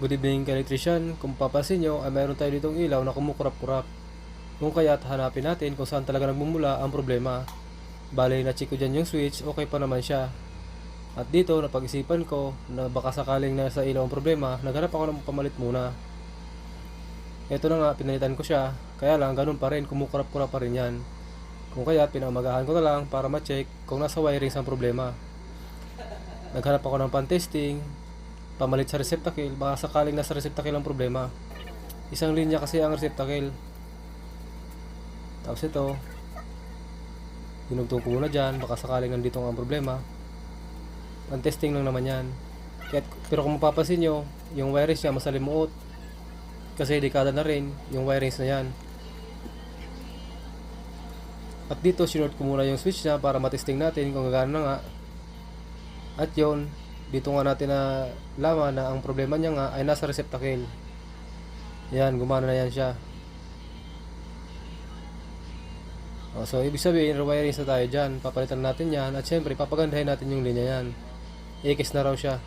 Good evening ka-electrician. Kung papansin nyo, ay mayroon tayo ditong ilaw na kumukurap-kurap. Kung kaya't hanapin natin kung saan talaga nagmumula ang problema. Bale, na-check ko dyan yung switch, okay pa naman siya. At dito, napag-isipan ko na baka sakaling nasa ilaw ang problema, naghanap ako ng pamalit muna. Ito na nga, pinalitan ko siya. Kaya lang, ganun pa rin, kumukurap-kurap pa rin yan. Kung kaya, pinamagahan ko na lang para ma-check kung nasa wirings ang problema. Naghanap ako ng pan-testing, pamalit sa receptacle, baka sakaling nasa receptacle ang problema. Isang linya kasi ang receptacle. Tapos ito, dinugtong ko muna dyan, baka sakaling nandito ang problema. Pan-testing lang naman yan. Kaya, pero kung mapapansin nyo, yung wirings niya masalimuot. Kasi dekada na rin yung wirings na yan. At dito, sinort ko muna yung switch niya para matesting natin kung gagana na nga. At yon dito nga natin na laman na ang problema niya nga ay nasa receptacle. Yan, gumana na yan siya. O, so, ibig sabihin, rewirings na tayo dyan. Papalitan natin yan. At syempre, papagandahin natin yung linya yan. Ikis na raw siya.